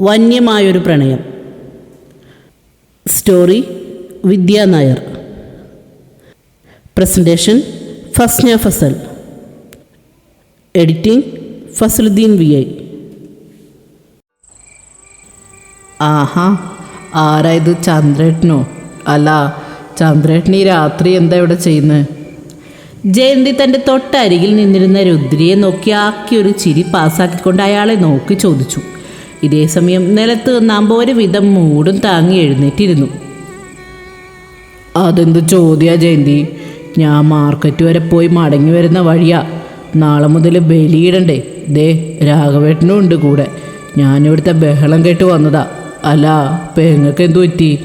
വന്യമായൊരു പ്രണയം. Story Vidya Nair. Presentation Fasna Fasal. Editing Fasaluddeen V I. ആഹാ ആരായത് ചന്ദ്രേട്ടനോ? അല്ല ചന്ദ്രേട്ടൻ ഈ രാത്രി എന്താ ഇവിടെ ചെയ്യുന്നത് ജയന്തി തന്റെ തൊട്ടരികിൽ നിന്നിരുന്ന രുദ്രിയെ നോക്കി ആക്കിയൊരു ചിരി പാസ്സാക്കിക്കൊണ്ട് അയാളെ നോക്കി ചോദിച്ചു. ഇതേ സമയം നിലത്ത് നിന്നാകുമ്പോൾ ഒരു വിധം മൂടും താങ്ങി എഴുന്നേറ്റിരുന്നു. അതെന്ത് ചോദ്യ ജയന്തി? ഞാൻ മാർക്കറ്റ് വരെ പോയി മടങ്ങി വരുന്ന വഴിയാ. നാളെ മുതൽ ബലിയിടണ്ടേ. ദേ രാഘവേട്ടനും ഉണ്ട് കൂടെ. ഞാനിവിടുത്തെ ബഹളം കേട്ട് വന്നതാ. അല്ല പെങ്ങൾക്ക് എന്തു പറ്റി?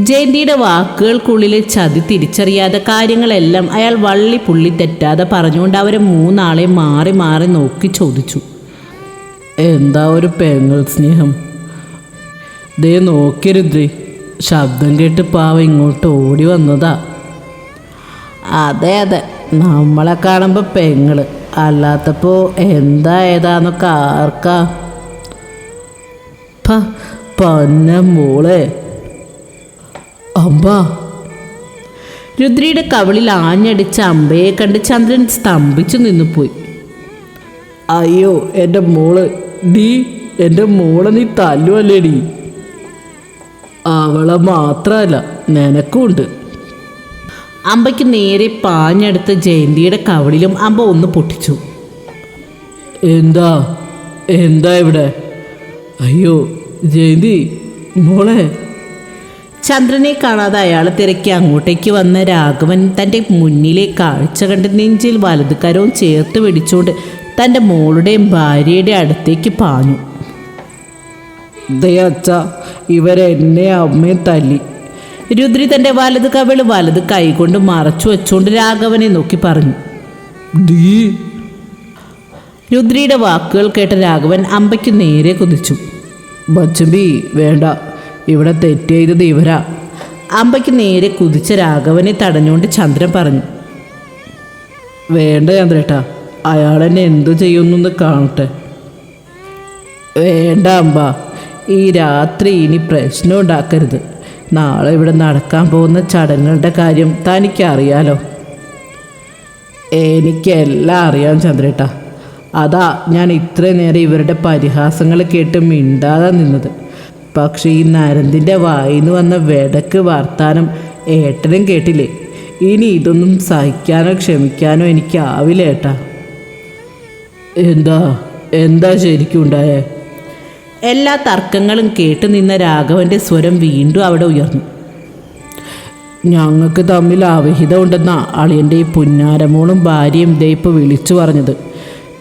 ജയന്തിയുടെ വാക്കുകൾക്കുള്ളിലെ ചതി തിരിച്ചറിയാതെ കാര്യങ്ങളെല്ലാം അയാൾ വള്ളി പുള്ളി തെറ്റാതെ പറഞ്ഞുകൊണ്ട് അവരെ മൂന്നാളെ മാറി മാറി നോക്കി ചോദിച്ചു. എന്താ ഒരു പെങ്ങൾ സ്നേഹം? ദേ നോക്കരുത് ശബ്ദം കേട്ട് പാവ ഇങ്ങോട്ട് ഓടി വന്നതാ. അതെ അതെ. നമ്മളെ കാണുമ്പോൾ പെങ്ങൾ. അല്ലാത്തപ്പോൾ എന്താ ഏതാന്നൊക്കെ ആർക്കാ? പ പന്ന മോളെ. അമ്പ. രുദ്രിയുടെ കവളിൽ ആഞ്ഞടിച്ച അമ്പയെ കണ്ട് ചന്ദ്രൻ സ്തംഭിച്ചു നിന്നുപോയി. അയ്യോ എന്റെ മോൾ. നീ എന്റെ മോളെ നീ തല്ലുവല്ലേടി? അവളെ മാത്രമല്ല നിനക്കുമുണ്ട്. അമ്പയ്ക്ക് നേരെ പാഞ്ഞെടുത്ത് ജയന്തിയുടെ കവളിലും അമ്പ ഒന്ന് പൊട്ടിച്ചു. എന്താ? എന്താ ഇവിടെ? അയ്യോ ജയന്തി മോളെ. ചന്ദ്രനെ കാണാതെ അയാൾ തിരക്കി അങ്ങോട്ടേക്ക് വന്ന രാഘവൻ തന്റെ മുന്നിലെ കാഴ്ച കണ്ട് നെഞ്ചിൽ വലതുകരവും ചേർത്ത് പിടിച്ചുകൊണ്ട് തന്റെ മോളുടെയും ഭാര്യയുടെ അടുത്തേക്ക് പാഞ്ഞു. ദേ അച്ഛ ഇവരെന്നെ അമ്മയും തല്ലി. രുദ്രി തന്റെ വലത് കവിൾ വലത് കൈകൊണ്ട് മറച്ചു വെച്ചുകൊണ്ട് രാഘവനെ നോക്കി പറഞ്ഞു. നീ രുദ്രിയുടെ വാക്കുകൾ കേട്ട രാഘവൻ അമ്പയ്ക്ക് നേരെ കുതിച്ചു. ബച്ചമ്പി വേണ്ട. ഇവിടെ തെറ്റെയ്തത് ഇവരാ. അമ്പയ്ക്ക് നേരെ കുതിച്ച രാഘവനെ തടഞ്ഞുകൊണ്ട് ചന്ദ്രൻ പറഞ്ഞു. വേണ്ട ചന്ദ്രേട്ടാ. അയാൾ എന്നെ എന്തു ചെയ്യുന്നു കാണട്ടെ. വേണ്ട അമ്പ. ഈ രാത്രി ഇനി പ്രശ്നം ഉണ്ടാക്കരുത്. നാളെ ഇവിടെ നടക്കാൻ പോകുന്ന ചടങ്ങുകളുടെ കാര്യം തനിക്കറിയാലോ. എനിക്കെല്ലാം അറിയാം ചന്ദ്രേട്ട. അതാ ഞാൻ ഇത്രയും നേരം ഇവരുടെ പരിഹാസങ്ങൾ കേട്ട് മിണ്ടാതെ നിന്നത്. പക്ഷേ ഈ നരന്തിന്റെ വായിന്ന് വന്ന വെടക്ക് വർത്താനം ഏട്ടനും കേട്ടില്ലേ? ഇനി ഇതൊന്നും സഹിക്കാനോ ക്ഷമിക്കാനോ എനിക്കാവില്ല ഏട്ടാ. എന്താ? എന്താ ശരിക്കും ഉണ്ടായേ? എല്ലാ തർക്കങ്ങളും കേട്ട് നിന്ന രാഘവന്റെ സ്വരം വീണ്ടും അവിടെ ഉയർന്നു. ഞങ്ങൾക്ക് തമ്മിൽ അവിഹിതം ഉണ്ടെന്നാ അളിയന്റെ ഈ പുന്നാരമോളും ഭാര്യയും ദേ വിളിച്ചു പറഞ്ഞത്.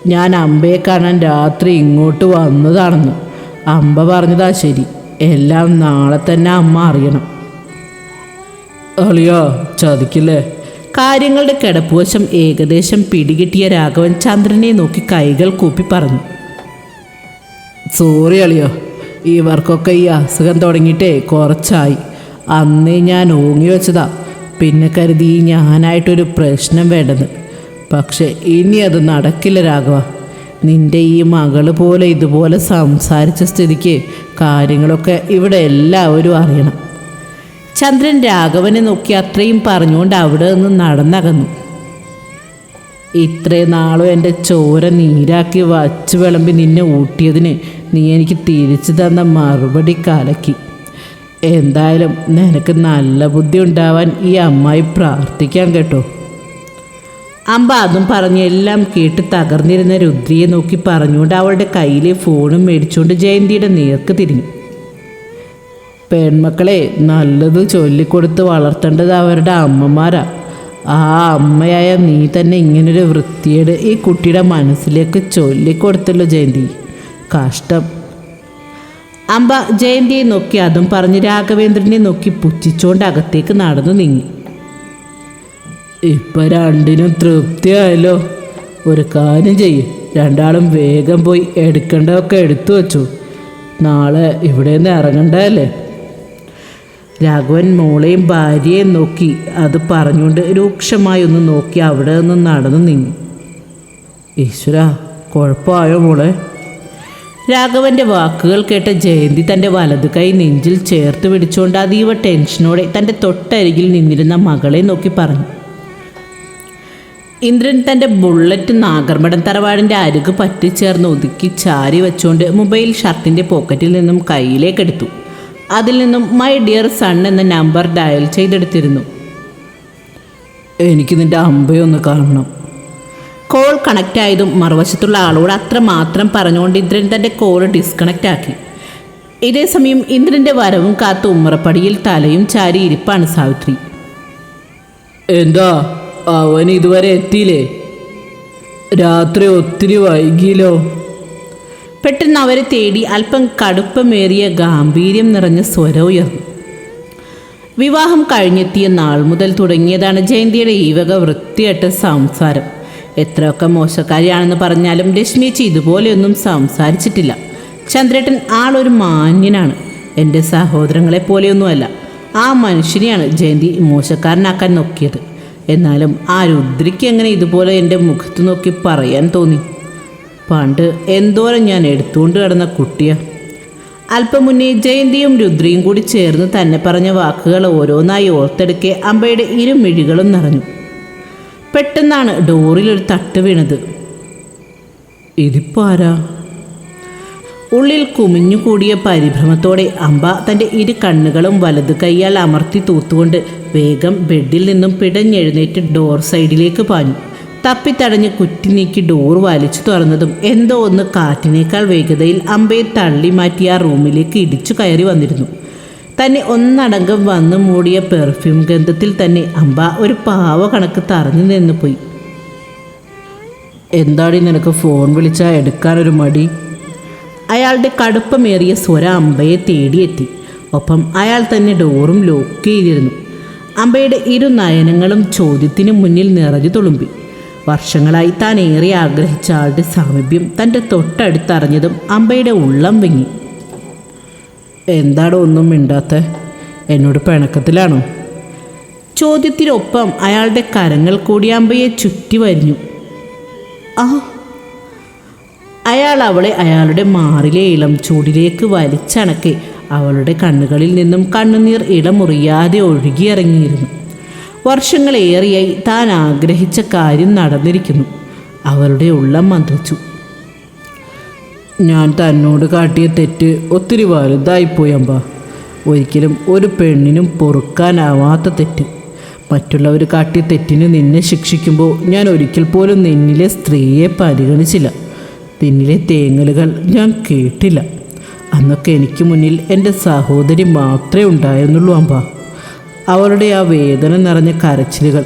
ഞാൻ അമ്പയെ കാണാൻ രാത്രി ഇങ്ങോട്ട് വന്നതാണെന്ന്. അമ്പ പറഞ്ഞതാ ശരി. എല്ലാം നാളെ തന്നെ അമ്മ അറിയണം. അളിയാ ചതിക്കില്ലേ? കാര്യങ്ങളുടെ കിടപ്പുവശം ഏകദേശം പിടികിട്ടിയ രാഘവൻ ചന്ദ്രനെ നോക്കി കൈകൾ കൂപ്പി പറഞ്ഞു. സോറി അളിയോ ഇവർക്കൊക്കെ ഈ അസുഖം തുടങ്ങിയിട്ടേ കുറച്ചായി. അന്നേ ഞാൻ ഓങ്ങി വെച്ചതാ. പിന്നെ കരുതി ഞാനായിട്ടൊരു പ്രശ്നം വേണ്ടെന്ന് പക്ഷെ ഇനി അത് നടക്കില്ല രാഘവ. നിന്റെ ഈ മകൾ പോലെ ഇതുപോലെ സംസാരിച്ച സ്ഥിതിക്ക് കാര്യങ്ങളൊക്കെ ഇവിടെ എല്ലാവരും അറിയണം. ചന്ദ്രൻ രാഘവനെ നോക്കി അത്രയും പറഞ്ഞുകൊണ്ട് അവിടെ നിന്ന് നടന്നകന്നു. ഇത്രയും നാളും എന്റെ ചോര നീരാക്കി വച്ച് വിളമ്പി നിന്നെ ഊട്ടിയതിന് നീ എനിക്ക് തിരിച്ചു തന്ന മറുപടി കലക്കി. എന്തായാലും നിനക്ക് നല്ല ബുദ്ധി ഉണ്ടാവാൻ ഈ അമ്മായി പ്രാർത്ഥിക്കാൻ കേട്ടോ. അമ്പ അതും പറഞ്ഞ് എല്ലാം കേട്ട് തകർന്നിരുന്ന രുദ്രിയെ നോക്കി പറഞ്ഞുകൊണ്ട് അവളുടെ കയ്യിലെ ഫോണും മേടിച്ചുകൊണ്ട് ജയന്തിയുടെ നേർക്ക് തിരിഞ്ഞു. പെൺമക്കളെ നല്ലത് ചൊല്ലിക്കൊടുത്ത് വളർത്തേണ്ടത് അവരുടെ അമ്മമാരാ. ആ അമ്മയായ നീ തന്നെ ഇങ്ങനൊരു വൃത്തിയേട് ഈ കുട്ടിയുടെ മനസ്സിലേക്ക് ചൊല്ലിക്കൊടുത്തല്ലോ ജയന്തി. കഷ്ടം. അമ്പ ജയന്തിയെ നോക്കി അതും പറഞ്ഞ് രാഘവേന്ദ്രനെ നോക്കി പുച്ഛിച്ചുകൊണ്ട് അകത്തേക്ക് നടന്നു നീങ്ങി. ഇപ്പൊ രണ്ടിനും തൃപ്തിയായല്ലോ. ഒരു കാര്യം ചെയ്യും. രണ്ടാളും വേഗം പോയി എടുക്കേണ്ടതൊക്കെ എടുത്തു വെച്ചു. നാളെ ഇവിടെ നിന്ന് ഇറങ്ങണ്ടല്ലേ രാഘവൻ മോളെയും ഭാര്യയെയും നോക്കി അത് പറഞ്ഞുകൊണ്ട് രൂക്ഷമായി ഒന്ന് നോക്കി അവിടെ നിന്ന് നടന്നു നീങ്ങി. ഈശ്വര കുഴപ്പമായോ മോളെ? രാഘവന്റെ വാക്കുകൾ കേട്ട ജയന്തി തന്റെ വലതു കൈ നെഞ്ചിൽ ചേർത്ത് പിടിച്ചുകൊണ്ട് അതീവ ടെൻഷനോടെ തന്റെ തൊട്ടരികിൽ നിന്നിരുന്ന മകളെ നോക്കി പറഞ്ഞു. ഇന്ദ്രൻ തന്റെ ബുള്ളറ്റ് നാഗർമടം തറവാടിന്റെ അരുക് പറ്റിച്ചേർന്ന് ഒതുക്കി ചാരി വെച്ചുകൊണ്ട് മൊബൈൽ ഷർട്ടിന്റെ പോക്കറ്റിൽ നിന്നും കയ്യിലേക്കെടുത്തു അതിൽ നിന്നും മൈ ഡിയർ സൺ എന്ന നമ്പർ ഡയൽ ചെയ്തെടുത്തിരുന്നു. എനിക്ക് നിന്റെ അമ്പയൊന്ന് കാണണം. കോൾ കണക്റ്റ് ആയതും മറുവശത്തുള്ള ആളോട് അത്രമാത്രം പറഞ്ഞുകൊണ്ട് ഇന്ദ്രൻ തന്റെ കോൾ ഡിസ്കണക്റ്റ് ആക്കി. ഇതേസമയം ഇന്ദ്രന്റെ വരവും കാത്തു ഉമ്മറപ്പടിയിൽ തലയും ചാരി ഇരിപ്പാണ് സാവിത്രി. എന്താ? അവൻ ഇതുവരെ എത്തിയില്ലേ? രാത്രി ഒത്തിരി വൈകിയല്ലോ. പെട്ടെന്ന് അവരെ തേടി അല്പം കടുപ്പമേറിയ ഗാംഭീര്യം നിറഞ്ഞ സ്വരം ഉയർന്നു വിവാഹം കഴിഞ്ഞെത്തിയ നാൾ മുതൽ തുടങ്ങിയതാണ് ജയന്തിയുടെ ഈ വക വൃത്തിയായിട്ട് സംസാരം. എത്രയൊക്കെ മോശക്കാരിയാണെന്ന് പറഞ്ഞാലും രശ്മിച്ച് ഇതുപോലെയൊന്നും സംസാരിച്ചിട്ടില്ല. ചന്ദ്രേട്ടൻ ആളൊരു മാന്യനാണ്. എന്റെ സഹോദരങ്ങളെ പോലെയൊന്നുമല്ല. ആ മനുഷ്യനെയാണ് ജയന്തി മോശക്കാരനാക്കാൻ നോക്കിയത്. എന്നാലും ആ രുദ്രിക്ക് എങ്ങനെ ഇതുപോലെ എന്റെ മുഖത്ത് നോക്കി പറയാൻ തോന്നി? പണ്ട് എന്തോരം ഞാൻ എടുത്തുകൊണ്ട് കിടന്ന കുട്ടിയാ. അല്പം മുന്നേ ജയന്തിയും രുദ്രയും കൂടി ചേർന്ന് തന്നെ പറഞ്ഞ വാക്കുകൾ ഓരോന്നായി ഓർത്തെടുക്കെ അമ്പയുടെ ഇരുമിഴികളും നിറഞ്ഞു. പെട്ടെന്നാണ് ഡോറിൽ ഒരു തട്ട് വീണത്. ഇതിപ്പോ ആരാ? ഉള്ളിൽ കുമിഞ്ഞുകൂടിയ പരിഭ്രമത്തോടെ അമ്പ തന്റെ ഇരു കണ്ണുകളും വലത് കൈയാൽ അമർത്തി തൂത്തുകൊണ്ട് വേഗം ബെഡിൽ നിന്നും പിടഞ്ഞെഴുന്നേറ്റ് ഡോർ സൈഡിലേക്ക് പാഞ്ഞു. തപ്പിത്തടഞ്ഞ് കുറ്റി നീക്കി ഡോർ വലിച്ചു തുറന്നതും എന്തോ ഒന്ന് കാറ്റിനേക്കാൾ വേഗതയിൽ അമ്പയെ തള്ളി മാറ്റി ആ റൂമിലേക്ക് ഇടിച്ചു കയറി വന്നിരുന്നു. തന്നെ ഒന്നടങ്കം വന്നു മൂടിയ പെർഫ്യൂം ഗന്ധത്തിൽ തന്നെ അമ്പ ഒരു പാവ കണക്ക് തറഞ്ഞു നിന്ന് പോയി. എന്താടി നിനക്ക് ഫോൺ വിളിച്ചാൽ എടുക്കാനൊരു മടി? അയാളുടെ കടുപ്പമേറിയ സ്വര അമ്പയെ തേടിയെത്തി. ഒപ്പം അയാൾ തന്നെ ഡോറും ലോക്ക് ചെയ്തിരുന്നു. അമ്പയുടെ ഇരു നയനങ്ങളും ചോദ്യത്തിന് മുന്നിൽ നിറഞ്ഞു തുളുമ്പി. വർഷങ്ങളായി താൻ ഏറെ ആഗ്രഹിച്ച ആളുടെ സാമീപ്യം തന്റെ തൊട്ടടുത്തറിഞ്ഞതും അമ്പയുടെ ഉള്ളം വിങ്ങി. എന്താടോ ഒന്നും മിണ്ടാത്ത? എന്നോട് പിണക്കത്തിലാണോ? ചോദ്യത്തിനൊപ്പം അയാളുടെ കരങ്ങൾ കൂടി അമ്പയെ ചുറ്റി വരിഞ്ഞു. ആ അയാൾ അവളെ അയാളുടെ മാറിലെ ഇളം ചൂടിലേക്ക് വലിച്ചണക്കി അവളുടെ കണ്ണുകളിൽ നിന്നും കണ്ണുനീർ ഇടമുറിയാതെ ഒഴുകിയിറങ്ങിയിരുന്നു. വർഷങ്ങളേറെയായി താൻ ആഗ്രഹിച്ച കാര്യം നടന്നിരിക്കുന്നു. അവരുടെ ഉള്ളം മന്ത്രിച്ചു. ഞാൻ തന്നോട് കാട്ടിയ തെറ്റ് ഒത്തിരി വലുതായിപ്പോയി അമ്പ. ഒരിക്കലും ഒരു പെണ്ണിനും പൊറുക്കാനാവാത്ത തെറ്റ്. മറ്റുള്ളവർ കാട്ടിയ തെറ്റിന് നിന്നെ ശിക്ഷിക്കുമ്പോൾ ഞാൻ ഒരിക്കൽ പോലും നിന്നിലെ സ്ത്രീയെ പരിഗണിച്ചില്ല. നിന്നിലെ തേങ്ങലുകൾ ഞാൻ കേട്ടില്ല. അന്നൊക്കെ എനിക്ക് മുന്നിൽ എന്റെ സഹോദരി മാത്രമേ ഉണ്ടായിരുന്നുള്ളൂ അമ്പ. അവളുടെ ആ വേദന നിറഞ്ഞ കരച്ചിലുകൾ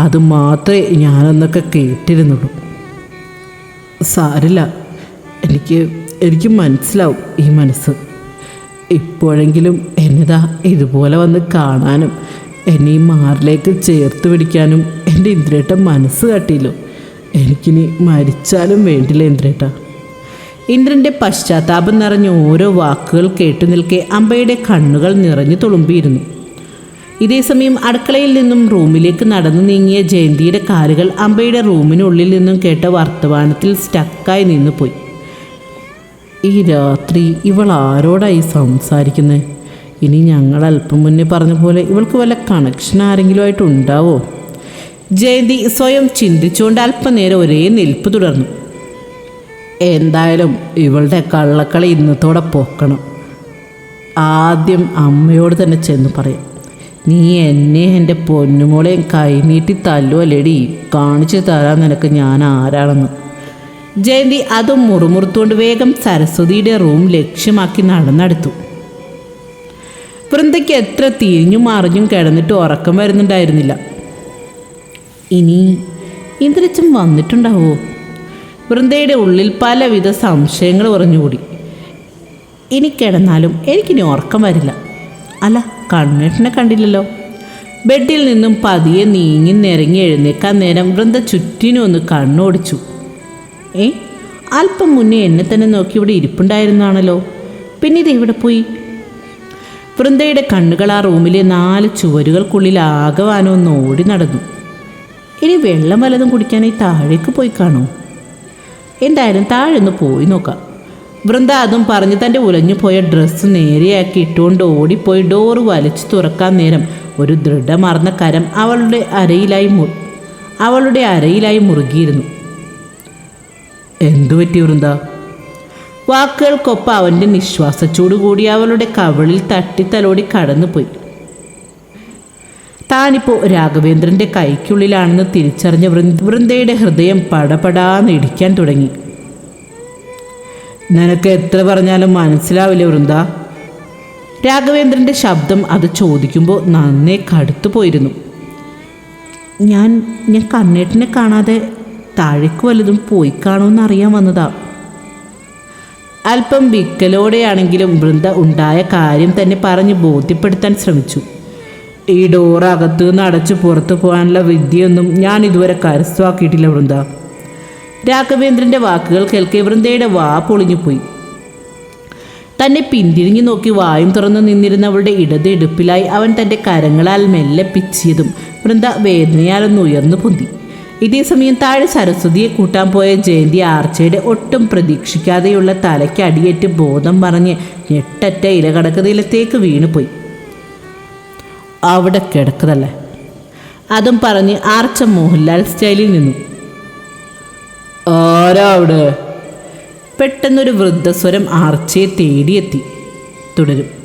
അത് മാത്രമേ ഞാനന്നൊക്കെ കേട്ടിരുന്നുള്ളൂ. സാരില്ല എനിക്ക് എനിക്ക് മനസ്സിലാവും ഈ മനസ്സ്. ഇപ്പോഴെങ്കിലും എന്നതാ ഇതുപോലെ വന്ന് കാണാനും എന്നെ ഈ മാറിലേക്ക് ചേർത്ത് പിടിക്കാനും എന്റെ ഇന്ദ്രേട്ട മനസ്സ് കാട്ടിയല്ലോ. എനിക്കിനി മരിച്ചാലും വേണ്ടില്ല ഇന്ദ്രേട്ട. ഇന്ദ്രന്റെ പശ്ചാത്താപം നിറഞ്ഞ ഓരോ വാക്കുകൾ കേട്ടു നിൽക്കെ അമ്പയുടെ കണ്ണുകൾ നിറഞ്ഞു തുളുമ്പിയിരുന്നു. ഇതേസമയം അടുക്കളയിൽ നിന്നും റൂമിലേക്ക് നടന്നു നീങ്ങിയ ജയന്തിയുടെ കാലുകൾ അമ്പയുടെ റൂമിനുള്ളിൽ നിന്നും കേട്ട വർത്തമാനത്തിൽ സ്റ്റക്കായി നിന്നു പോയി ഈ രാത്രി ഇവൾ ആരോടായി സംസാരിക്കുന്നത് ഇനി ഞങ്ങൾ അല്പം മുന്നേ പറഞ്ഞ പോലെ ഇവൾക്ക് വല്ല കണക്ഷൻ ആരെങ്കിലും ആയിട്ട് ഉണ്ടാവോ? ജയന്തി സ്വയം ചിന്തിച്ചുകൊണ്ട് അല്പനേരം ഒരേ നിൽപ്പ് തുടർന്നു. എന്തായാലും ഇവളുടെ കള്ളക്കളി ഇന്നത്തോടെ പൊക്കണം. ആദ്യം അമ്മയോട് തന്നെ ചെന്ന് പറയാം. നീ എന്നെ എന്റെ പൊന്നുമോളെയും കൈനീട്ടി തല്ലുവല്ലേടി? കാണിച്ചു തരാൻ നിനക്ക് ഞാൻ ആരാണെന്ന്. ജയന്തി അതും മുറുമുറുത്തുകൊണ്ട് വേഗം സരസ്വതിയുടെ റൂം ലക്ഷ്യമാക്കി നടന്നെടുത്തു. വൃന്ദയ്ക്ക് എത്ര തിരിഞ്ഞും മറിഞ്ഞും കിടന്നിട്ട് ഉറക്കം വരുന്നുണ്ടായിരുന്നില്ല. ഇനി ഇന്ദ്രച്ചൻ വന്നിട്ടുണ്ടാവോ? വൃന്ദയുടെ ഉള്ളിൽ പലവിധ സംശയങ്ങൾ ഉറഞ്ഞുകൂടി. ഇനി കിടന്നാലും എനിക്കിനി ഉറക്കം വരില്ല. അല്ല കണ്ണേട്ടനെ കണ്ടില്ലല്ലോ. ബെഡിൽ നിന്നും പതിയെ നീങ്ങി നിരങ്ങി എഴുന്നേക്കാൻ നേരം വൃന്ദ ചുറ്റിനും ഒന്ന് കണ്ണോടിച്ചു. ഏ അല്പം മുന്നേ എന്നെ തന്നെ നോക്കി ഇവിടെ ഇരിപ്പുണ്ടായിരുന്നാണല്ലോ. പിന്നെ ഇത് എവിടെ പോയി? വൃന്ദയുടെ കണ്ണുകൾ ആ റൂമിലെ നാല് ചുവരുകൾക്കുള്ളിൽ ആകവാനോ ഒന്ന് ഓടി നടന്നു. ഇനി വെള്ളം വല്ലതും കുടിക്കാനായി താഴേക്ക് പോയി കാണൂ. എന്തായാലും താഴെ ഒന്ന് പോയി നോക്കാം. വൃന്ദ അതും പറഞ്ഞ് തന്റെ ഉലഞ്ഞു പോയ ഡ്രസ്സ് നേരെയാക്കി ഇട്ടുകൊണ്ട് ഓടിപ്പോയി ഡോർ വലിച്ചു തുറക്കാൻ നേരം ഒരു ദൃഢമർന്ന കരം അവളുടെ അരയിലായി മു അവളുടെ അരയിലായി മുറുകിയിരുന്നു. എന്തു പറ്റി വൃന്ദ? വാക്കുകൾക്കൊപ്പം അവന്റെ നിശ്വാസച്ചൂട് കൂടി അവളുടെ കവിളിൽ തട്ടിത്തലോടി കടന്നുപോയി. താനിപ്പോൾ രാഘവേന്ദ്രന്റെ കൈക്കുള്ളിലാണെന്ന് തിരിച്ചറിഞ്ഞ വൃന്ദ വൃന്ദയുടെ ഹൃദയം പടപടാന്ന് ഇടിക്കാൻ തുടങ്ങി. നിനക്ക് എത്ര പറഞ്ഞാലും മനസ്സിലാവില്ല വൃന്ദ. രാഘവേന്ദ്രന്റെ ശബ്ദം അത് ചോദിക്കുമ്പോൾ നന്നേ കടുത്തു പോയിരുന്നു. ഞാൻ ഞാൻ കണ്ണേട്ടിനെ കാണാതെ താഴേക്ക് വല്ലതും പോയി കാണുമെന്ന് അറിയാൻ വന്നതാ. അല്പം വിക്കലോടെയാണെങ്കിലും വൃന്ദ ഉണ്ടായ കാര്യം തന്നെ പറഞ്ഞ് ബോധ്യപ്പെടുത്താൻ ശ്രമിച്ചു. ഈ ഡോർ അകത്തു നിന്ന് അടച്ച് പുറത്തു പോകാനുള്ള വിദ്യയൊന്നും ഞാൻ ഇതുവരെ കരസ്ഥമാക്കിയിട്ടില്ല വൃന്ദ. രാഘവേന്ദ്രന്റെ വാക്കുകൾ കേൾക്കെ വൃന്ദയുടെ വാ പൊളിഞ്ഞുപോയി. തന്നെ പിന്തിരിഞ്ഞു നോക്കി വായും തുറന്നു നിന്നിരുന്നവളുടെ ഇടത് ഇടുപ്പിലായി അവൻ തന്റെ കരങ്ങളാൽ മെല്ലെ പിച്ചിയതും വൃന്ദ വേദനയാലൊന്ന് ഉയർന്നു പൊന്തി. ഇതേ സമയം താഴെ സരസ്വതിയെ കൂട്ടാൻ പോയ ജയന്തി ആർച്ചയുടെ ഒട്ടും പ്രതീക്ഷിക്കാതെയുള്ള തലയ്ക്ക് അടിയേറ്റ് ബോധം പറഞ്ഞ് ഞെട്ടറ്റ ഇലകടക്കതയിലത്തേക്ക് വീണുപോയി. അവിടെ കിടക്കതല്ലേ? അതും പറഞ്ഞ് ആർച്ച മോഹൻലാൽ സ്റ്റൈലിൽ നിന്നു. ആരാ അവിടെ? പെട്ടെന്നൊരു വൃദ്ധസ്വരം ആർച്ചയെ തേടിയെത്തി. തുടരും.